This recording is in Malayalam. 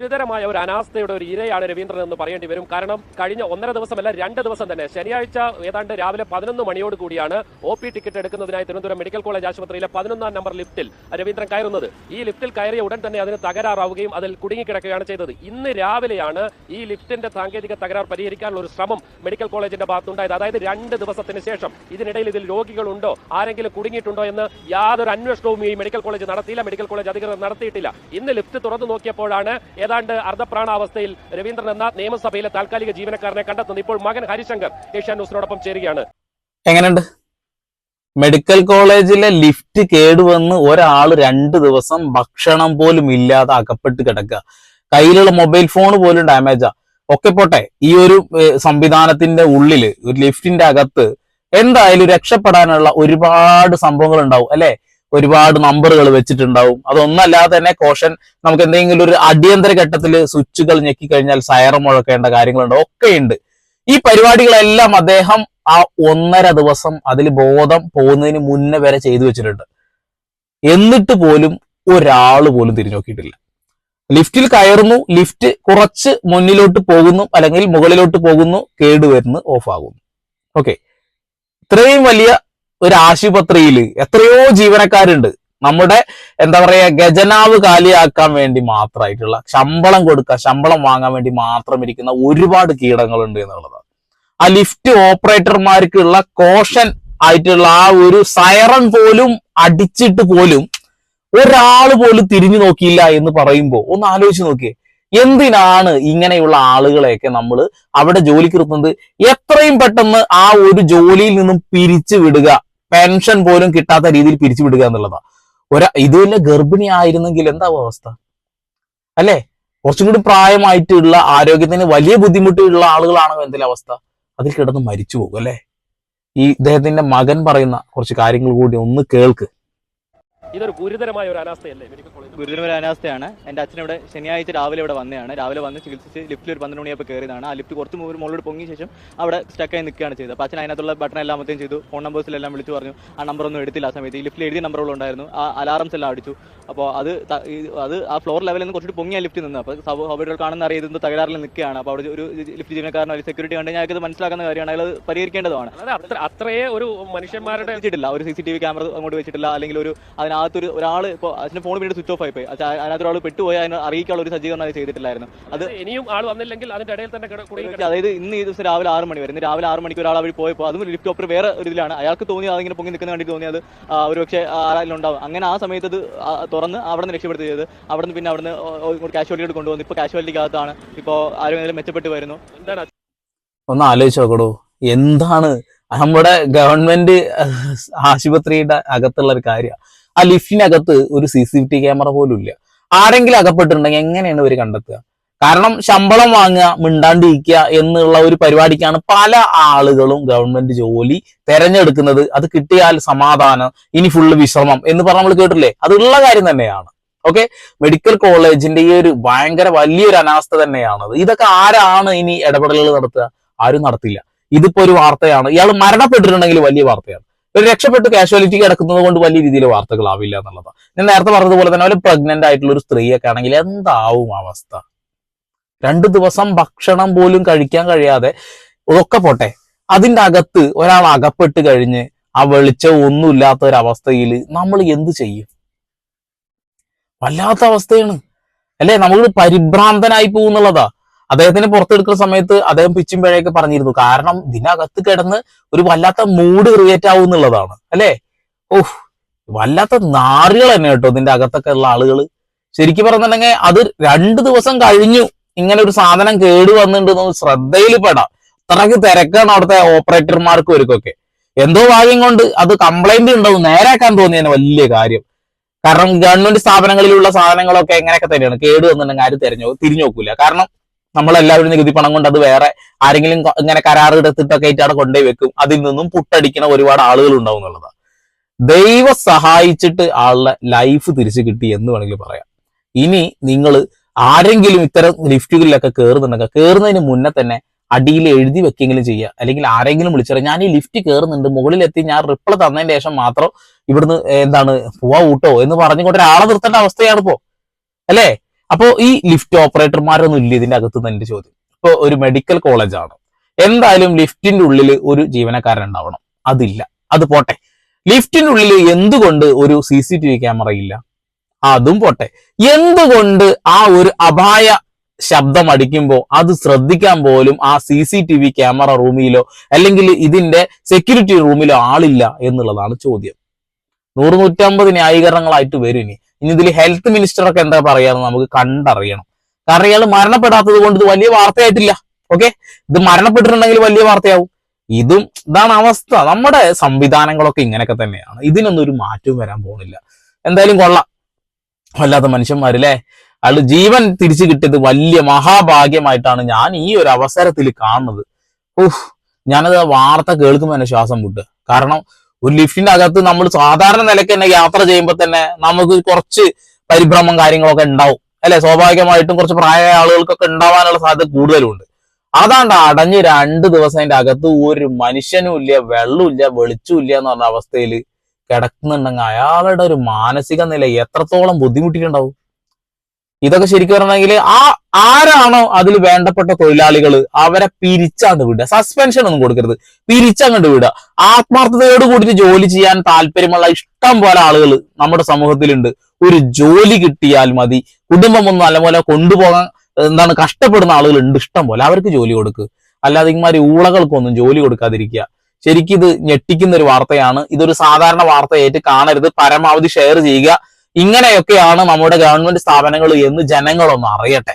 ഗുരുതരമായ ഒരു അനാസ്ഥയുടെ ഒരു ഇരയാണ് രവീന്ദ്രൻ എന്ന് പറയേണ്ടി വരും. കാരണം കഴിഞ്ഞ ഒന്നര ദിവസമല്ല രണ്ട് ദിവസം തന്നെ. ശനിയാഴ്ച ഏതാണ്ട് രാവിലെ പതിനൊന്ന് മണിയോട് കൂടിയാണ് ഒ പി ടിക്കറ്റ് എടുക്കുന്നതിനായി തിരുവനന്തപുരം മെഡിക്കൽ കോളേജ് ആശുപത്രിയിലെ പതിനൊന്നാം നമ്പർ ലിഫ്റ്റിൽ രവീന്ദ്രൻ കയറുന്നത്. ഈ ലിഫ്റ്റിൽ കയറിയ ഉടൻ തന്നെ അതിന് തകരാറാവുകയും അതിൽ കുടുങ്ങിക്കിടക്കുകയാണ് ചെയ്തത്. ഇന്ന് രാവിലെയാണ് ഈ ലിഫ്റ്റിന്റെ സാങ്കേതിക തകരാർ പരിഹരിക്കാനുള്ള ഒരു ശ്രമം മെഡിക്കൽ കോളേജിന്റെ ഭാഗത്തുണ്ടായത്. അതായത് രണ്ട് ദിവസത്തിന് ശേഷം ഇതിനിടയിൽ ഇതിൽ രോഗികളുണ്ടോ? ആരെങ്കിലും കുടുങ്ങിയിട്ടുണ്ടോ എന്ന് യാതൊരു അന്വേഷണവും ഈ മെഡിക്കൽ കോളേജ് നടത്തിയില്ല. മെഡിക്കൽ കോളേജ് അധികൃതർ നടത്തിയിട്ടില്ല. ഇന്ന് ലിഫ്റ്റ് തുറന്നു നോക്കിയപ്പോഴാണ് ഏതാണ്ട് അർദ്ധപ്രാണാവസ്ഥയിൽ രവീന്ദ്രൻ എന്ന നിയമസഭയിലെ താൽക്കാലിക ജീവനക്കാരനെ കണ്ടെത്തുന്നത് ഇപ്പോൾ മകൻ ഹരിശങ്കർ ഏഷ്യാൻ ന്യൂസിനോടൊപ്പം ചേരുകയാണ്. എങ്ങനെയുണ്ട്? മെഡിക്കൽ കോളേജിലെ ലിഫ്റ്റ് കേടുവന്ന് ഒരാൾ രണ്ട് ദിവസം ഭക്ഷണം പോലും ഇല്ലാതെ അകപ്പെട്ട് കിടക്കുക. കയ്യിലുള്ള മൊബൈൽ ഫോൺ പോലും ഡാമേജാ ഒക്കെ പോട്ടെ ഈ ഒരു സംവിധാനത്തിന്റെ ഉള്ളിൽ ഒരു ലിഫ്റ്റിന്റെ അകത്ത് എന്തായാലും രക്ഷപ്പെടാനുള്ള ഒരുപാട് സംഭവങ്ങൾ ഉണ്ടാവും അല്ലെ? ഒരുപാട് നമ്പറുകൾ വെച്ചിട്ടുണ്ടാവും. അതൊന്നല്ലാതെ തന്നെ കോഷൻ നമുക്ക് എന്തെങ്കിലും ഒരു അടിയന്തര ഘട്ടത്തിൽ സ്വിച്ചുകൾ ഞെക്കിക്കഴിഞ്ഞാൽ സയറം മുഴക്കേണ്ട കാര്യങ്ങളുണ്ട്. ഒക്കെ ഉണ്ട് ഈ പരിപാടികളെല്ലാം അദ്ദേഹം ആ ഒന്നര ദിവസം അതിൽ ബോധം പോകുന്നതിന് മുന്നേ വരെ ചെയ്തു വെച്ചിട്ടുണ്ട്. എന്നിട്ട് പോലും ഒരാൾ പോലും തിരിഞ്ഞു നോക്കിയിട്ടില്ല. ലിഫ്റ്റിൽ കയറുന്നു. ലിഫ്റ്റ് കുറച്ച് മുന്നിലോട്ട് പോകുന്നു. അല്ലെങ്കിൽ മുകളിലോട്ട് പോകുന്നു. കേടുവരുന്നു ഓഫ് ആകുന്നു ഓക്കെ. ഇത്രയും വലിയ ഒരു ആശുപത്രിയിൽ എത്രയോ ജീവനക്കാരുണ്ട്. നമ്മുടെ എന്താ പറയാ ഖജനാവ് കാലിയാക്കാൻ വേണ്ടി മാത്രമായിട്ടുള്ള ശമ്പളം കൊടുക്കുക ശമ്പളം വാങ്ങാൻ വേണ്ടി മാത്രം ഇരിക്കുന്ന ഒരുപാട് കീടങ്ങളുണ്ട് എന്നുള്ളതാണ്. ആ ലിഫ്റ്റ് ഓപ്പറേറ്റർമാർക്കുള്ള കോഷൻ ആയിട്ടുള്ള ആ ഒരു സൈറൺ പോലും അടിച്ചിട്ട് പോലും ഒരാൾ പോലും തിരിഞ്ഞു നോക്കിയില്ല എന്ന് പറയുമ്പോൾ ഒന്ന് ആലോചിച്ച് നോക്കിയേ. എന്തിനാണ് ഇങ്ങനെയുള്ള ആളുകളെയൊക്കെ നമ്മൾ അവിടെ ജോലിക്ക് നിർത്തുന്നത്? എത്രയും പെട്ടെന്ന് ആ ഒരു ജോലിയിൽ നിന്നും പിരിച്ചു വിടുക പെൻഷൻ പോലും കിട്ടാത്ത രീതിയിൽ പിരിച്ചു വിടുക എന്നുള്ളതാ. ഒരാ ഇതുവല്ല ഗർഭിണി ആയിരുന്നെങ്കിൽ എന്താവും അവസ്ഥ? അല്ലേ? കുറച്ചും കൂടി പ്രായമായിട്ടുള്ള ആരോഗ്യത്തിന് വലിയ ബുദ്ധിമുട്ടുള്ള ആളുകളാണോ എന്തെങ്കിലും അവസ്ഥ? അതിൽ കിടന്ന് മരിച്ചു പോകും അല്ലേ? ഈ ഇദ്ദേഹത്തിന്റെ മകൻ പറയുന്ന കുറച്ച് കാര്യങ്ങൾ കൂടി ഒന്ന് കേൾക്ക്. ഇതൊരു ഗുരുതരമായ ഒരു അനാസ്ഥയല്ലേ? മെഡിക്കൽ കോളേജ് ഗുരുതരമായ അനാസ്ഥയാണ്. എന്റെ അച്ഛൻ ഇവിടെ ശനിയാഴ്ച രാവിലെ ഇവിടെ വന്നതാണ്. രാവിലെ വന്ന് ചികിത്സിച്ച് ലിഫ്റ്റിൽ ഒരു പന്ത്രണ്ട് മണിയപ്പോൾ കയറിയതാണ്. ആ ലിഫ്റ്റ് കുറച്ച് മുകളിൽ പൊങ്ങിയ ശേഷം അവിടെ സ്റ്റക്കായി നിൽക്കുകയാണ് ചെയ്തത്. അപ്പോൾ അച്ഛൻ അതിനകത്തുള്ള ബട്ടൺ എല്ലാം മൊത്തം ചെയ്തു. ഫോൺ നമ്പേഴ്സിലെല്ലാം വിളിച്ചു പറഞ്ഞു. ആ നമ്പർ ഒന്നും എടുത്തില്ല ആ സമയത്ത്. ഈ ലിഫ്റ്റിൽ എഴുതിയ നമ്പറുകളുണ്ടായിരുന്നു ആ അലാറംസ് എല്ലാം അടിച്ചു. അപ്പോൾ അത് അത് ആ ഫ്ലോർ ലെവലിൽ നിന്ന് കുറച്ചുകൂടി പൊങ്ങിയ ലിഫ്റ്റ് നിന്ന്. അപ്പോൾ സൗകര്യങ്ങൾ കാണുന്ന അറിയുന്നത് തകരാറിൽ നിൽക്കുകയാണ്. അപ്പോൾ അവിടെ ഒരു ലിഫ്റ്റ് ജീവനക്കാരൻ ഒരു സെക്യൂരിറ്റി കണ്ടു ഞാൻ അത് മനസ്സിലാക്കുന്ന കാര്യമാണ്. അയാൾ അത് പരിഹരിക്കേണ്ടതാണ് അത്ര അത്രയേ ഒരു മനുഷ്യന്മാരുടെ വെച്ചിട്ടില്ല ഒരു C C T V camera അങ്ങോട്ട് വെച്ചിട്ടില്ല. അല്ലെങ്കിൽ ഒരു അതിനകത്തൊരു ഒരാൾ ഇപ്പോൾ അതിന്റെ ഫോൺ പിന്നീട് സ്വിച്ച് ഓഫ് ആയി പോയി. അതിനകത്ത് ഒരാൾ പെട്ടുപോയി അതിനെ അറിയിക്കാനുള്ള ഒരു സജ്ജീകരണം അത് ചെയ്തിട്ടില്ലായിരുന്നു. അത് ഇനിയും ആൾ വന്നില്ലെങ്കിൽ അതിന്റെ ഇടയിൽ തന്നെ അതായത് ഇന്ന് ഈ ദിവസം രാവിലെ ആറ് മണി വരെ ഇന്ന് രാവിലെ ആറ് മണിക്ക് ഒരാൾ അവർ പോയപ്പോൾ അതും ലിഫ്റ്റ് ഓപ്പർ വേറെ ഒരു ഇതിലാണ്. അയാൾക്ക് തോന്നി അതിങ്ങനെ പൊങ്ങി നിൽക്കുന്ന കണ്ടിട്ട് തോന്നിയത് ഒരു പക്ഷേ ആരെങ്കിലും ഉണ്ടാവും. അങ്ങനെ ആ സമയത്ത് അത് തുറന്ന് അവിടെ നിന്ന് രക്ഷപ്പെടുത്തി ചെയ്ത് അവിടെ നിന്ന് പിന്നെ അവിടെ നിന്ന് കാഷ്വാലിറ്റിയോട് കൊണ്ടുവന്നു ഇപ്പോൾ കാഷ്വാലിറ്റിക്കകത്താണ് ഇപ്പോൾ ആരോഗ്യം മെച്ചപ്പെട്ട് വരുന്നു. എന്താണ്? ഒന്ന് ആലോചിച്ച് നോക്കടോ. എന്താണ് നമ്മുടെ ഗവൺമെന്റ് ആശുപത്രിയുടെ അകത്തുള്ള ഒരു കാര്യം ആ ലിഫ്റ്റിനകത്ത് ഒരു സി സി ടി ക്യാമറ പോലും ഇല്ല. ആരെങ്കിലും അകപ്പെട്ടിട്ടുണ്ടെങ്കിൽ എങ്ങനെയാണ് ഇവർ കണ്ടെത്തുക? കാരണം ശമ്പളം വാങ്ങുക മിണ്ടാണ്ടിരിക്കുക എന്നുള്ള ഒരു പരിപാടിക്കാണ് പല ആളുകളും ഗവൺമെന്റ് ജോലി തെരഞ്ഞെടുക്കുന്നത്. അത് കിട്ടിയാൽ സമാധാനം ഇനി ഫുള്ള് വിശ്രമം എന്ന് പറഞ്ഞ് നമ്മൾ കേട്ടില്ലേ അതുള്ള കാര്യം തന്നെയാണ്. ഓക്കെ മെഡിക്കൽ കോളേജിന്റെ ഈ ഒരു ഭയങ്കര വലിയൊരു അനാസ്ഥ തന്നെയാണത്. ഇതൊക്കെ ആരാണ് ഇനി ഇടപെടലുകൾ നടത്തുക? ആരും നടത്തില്ല. ഇതിപ്പോ ഒരു വാർത്തയാണ്. ഇയാൾ മരണപ്പെട്ടിട്ടുണ്ടെങ്കിൽ വലിയ വാർത്തയാണ്. ഒരു രക്ഷപ്പെട്ട് കാഷ്വാലിറ്റി കിടക്കുന്നത് കൊണ്ട് വലിയ രീതിയിൽ വാർത്തകളാവില്ല എന്നുള്ളതാണ് ഞാൻ നേരത്തെ പറഞ്ഞതുപോലെ തന്നെ ഒരു പ്രഗ്നന്റ് ആയിട്ടുള്ള ഒരു സ്ത്രീയൊക്കെ ആണെങ്കിൽ എന്താവും അവസ്ഥ? രണ്ടു ദിവസം ഭക്ഷണം പോലും കഴിക്കാൻ കഴിയാതെ ഒക്കെ പോട്ടെ. അതിന്റെ അകത്ത് ഒരാൾ അകപ്പെട്ട് കഴിഞ്ഞ് ആ വെളിച്ചം ഒന്നുമില്ലാത്ത ഒരു അവസ്ഥയിൽ നമ്മൾ എന്ത് ചെയ്യും? വല്ലാത്ത അവസ്ഥയാണ്. അല്ലെ? നമ്മൾ പരിഭ്രാന്തനായി പോകുന്നുള്ളതാ. അദ്ദേഹത്തിന് പുറത്തെടുക്കുന്ന സമയത്ത് അദ്ദേഹം പിച്ചുമ്പോഴേക്ക് പറഞ്ഞിരുന്നു. കാരണം ഇതിനകത്ത് കിടന്ന് ഒരു വല്ലാത്ത മൂഡ് ക്രിയേറ്റ് ആവും എന്നുള്ളതാണ്. അല്ലേ? ഓഹ് വല്ലാത്ത നാറുകൾ തന്നെ കേട്ടോ ഇതിന്റെ അകത്തൊക്കെ ഉള്ള ആളുകൾ ശരിക്കും പറഞ്ഞിട്ടുണ്ടെങ്കിൽ അത് രണ്ടു ദിവസം കഴിഞ്ഞു ഇങ്ങനെ ഒരു സാധനം കേട് വന്നിട്ടുണ്ടെന്ന് ശ്രദ്ധയിൽ പെടാം. അത്രയ്ക്ക് തിരക്കാണ് അവിടുത്തെ ഓപ്പറേറ്റർമാർക്ക് ഒരുക്കൊക്കെ എന്തോ ഭാഗ്യം കൊണ്ട് അത് കംപ്ലൈന്റ് ഉണ്ടാവും നേരാക്കാൻ തോന്നിയതിന് വലിയ കാര്യം. കാരണം ഗവൺമെന്റ് സ്ഥാപനങ്ങളിലുള്ള സാധനങ്ങളൊക്കെ എങ്ങനെയൊക്കെ തന്നെയാണ്. കേട് വന്നിട്ടുണ്ടെങ്കിൽ ആരും തിരഞ്ഞു തിരിഞ്ഞു നോക്കൂല. കാരണം നമ്മളെല്ലാവരും നികുതി പണം കൊണ്ട് അത് വേറെ ആരെങ്കിലും ഇങ്ങനെ കരാർ എടുത്തിട്ടൊക്കെ ആയിട്ട് അവിടെ കൊണ്ടുപോയി വെക്കും. അതിൽ നിന്നും പുട്ടടിക്കണ ഒരുപാട് ആളുകൾ ഉണ്ടാവും എന്നുള്ളതാണ് ദൈവം സഹായിച്ചിട്ട് ആളുടെ ലൈഫ് തിരിച്ചു കിട്ടി എന്ന് വേണമെങ്കിൽ പറയാം. ഇനി നിങ്ങൾ ആരെങ്കിലും ഇത്തരം ലിഫ്റ്റുകളിലൊക്കെ കയറുന്നുണ്ടെങ്കിൽ കയറുന്നതിന് മുന്നേ തന്നെ അടിയിൽ എഴുതി വെക്കെങ്കിലും ചെയ്യുക. അല്ലെങ്കിൽ ആരെങ്കിലും വിളിച്ചാൽ ഞാൻ ഈ ലിഫ്റ്റ് കയറുന്നുണ്ട് മുകളിലെത്തി ഞാൻ റിപ്ലൈ തന്നതിന് ശേഷം മാത്രം ഇവിടുന്ന് എന്താണ് പോവാ കൂട്ടോ എന്ന് പറഞ്ഞുകൊണ്ട് ഒരാളെ നിർത്തേണ്ട അവസ്ഥയാണ് ഇപ്പോ. അല്ലേ? അപ്പോ ഈ ലിഫ്റ്റ് ഓപ്പറേറ്റർമാരൊന്നും ഇല്ല ഇതിന്റെ അകത്ത് നിന്ന് എന്റെ ചോദ്യം. ഇപ്പൊ ഒരു മെഡിക്കൽ കോളേജാണ് എന്തായാലും ലിഫ്റ്റിന്റെ ഉള്ളിൽ ഒരു ജീവനക്കാരൻ ഉണ്ടാവണം. അതില്ല. അത് പോട്ടെ. ലിഫ്റ്റിന്റെ ഉള്ളിൽ എന്തുകൊണ്ട് ഒരു C C T V camera ഇല്ല? അതും പോട്ടെ. എന്തുകൊണ്ട് ആ ഒരു അപായ ശബ്ദം അടിക്കുമ്പോൾ അത് ശ്രദ്ധിക്കാൻ പോലും ആ C C T V camera റൂമിലോ അല്ലെങ്കിൽ ഇതിന്റെ സെക്യൂരിറ്റി റൂമിലോ ആളില്ല എന്നുള്ളതാണ് ചോദ്യം. നൂറ് നൂറ്റമ്പത് ന്യായീകരണങ്ങളായിട്ട് വരും ഇനി. ഇനി ഇതിൽ ഹെൽത്ത് മിനിസ്റ്റർ ഒക്കെ എന്താ പറയാന്ന് നമുക്ക് കണ്ടറിയണം. കാരണം ഇയാൾ മരണപ്പെടാത്തത് കൊണ്ട് ഇത് വലിയ വാർത്തയായിട്ടില്ല. ഓക്കെ ഇത് മരണപ്പെട്ടിട്ടുണ്ടെങ്കിൽ വലിയ വാർത്തയാവും. ഇതും ഇതാണ് അവസ്ഥ. നമ്മുടെ സംവിധാനങ്ങളൊക്കെ ഇങ്ങനെയൊക്കെ തന്നെയാണ്. ഇതിനൊന്നും ഒരു മാറ്റവും വരാൻ പോകുന്നില്ല എന്തായാലും കൊള്ളാം. വല്ലാത്ത മനുഷ്യന്മാരല്ലേ? അയാൾ ജീവൻ തിരിച്ചു കിട്ടിയത് വലിയ മഹാഭാഗ്യമായിട്ടാണ് ഞാൻ ഈ ഒരു അവസരത്തിൽ കാണുന്നത്. ഊഹ് ഞാനത് വാർത്ത കേൾക്കുമ്പോൾ എന്നെ ശ്വാസം വിട്ടുക കാരണം ഒരു ലിഫ്റ്റിന്റെ അകത്ത് നമ്മൾ സാധാരണ നിലയ്ക്ക് തന്നെ യാത്ര ചെയ്യുമ്പോൾ തന്നെ നമുക്ക് കുറച്ച് പരിഭ്രമം കാര്യങ്ങളൊക്കെ ഉണ്ടാവും. അല്ലെ? സ്വാഭാവികമായിട്ടും കുറച്ച് പ്രായമായ ആളുകൾക്കൊക്കെ ഉണ്ടാവാനുള്ള സാധ്യത കൂടുതലുണ്ട്. അതാണ്ട് അടഞ്ഞ് രണ്ട് ദിവസത്തിന്റെ അകത്ത് ഒരു മനുഷ്യനും ഇല്ല വെളിച്ചവും ഇല്ല എന്ന് പറഞ്ഞ അവസ്ഥയിൽ കിടക്കുന്നുണ്ടെങ്കിൽ അയാളുടെ ഒരു മാനസിക നില എത്രത്തോളം ബുദ്ധിമുട്ടിയിട്ടുണ്ടാവും? ഇതൊക്കെ ശരിക്കും പറഞ്ഞെങ്കിൽ ആ ആരാണോ അതിൽ വേണ്ടപ്പെട്ട തൊഴിലാളികൾ അവരെ പിരിച്ചാണ് വിടുക. സസ്പെൻഷൻ ഒന്നും കൊടുക്കരുത്. പിരിച്ചങ്ങോട്ട് വിടുക. ആത്മാർത്ഥതയോട് കൂടിയിട്ട് ജോലി ചെയ്യാൻ താല്പര്യമുള്ള ഇഷ്ടം പോലെ ആളുകൾ നമ്മുടെ സമൂഹത്തിലുണ്ട്. ഒരു ജോലി കിട്ടിയാൽ മതി. കുടുംബം ഒന്നും നല്ലപോലെ കൊണ്ടുപോകാൻ എന്താണ് കഷ്ടപ്പെടുന്ന ആളുകൾ ഉണ്ട് ഇഷ്ടം പോലെ. അവർക്ക് ജോലി കൊടുക്കുക അല്ലാതെ ഇമാരി ഊളകൾക്കൊന്നും ജോലി കൊടുക്കാതിരിക്കുക. ശരിക്കും ഇത് ഞെട്ടിക്കുന്ന ഒരു വാർത്തയാണ്. ഇതൊരു സാധാരണ വാർത്തയായിട്ട് കാണരുത്. പരമാവധി ഷെയർ ചെയ്യുക. ഇങ്ങനെയൊക്കെയാണ് നമ്മുടെ ഗവൺമെന്റ് സ്ഥാപനങ്ങൾ എന്ന് ജനങ്ങളൊന്ന് അറിയട്ടെ.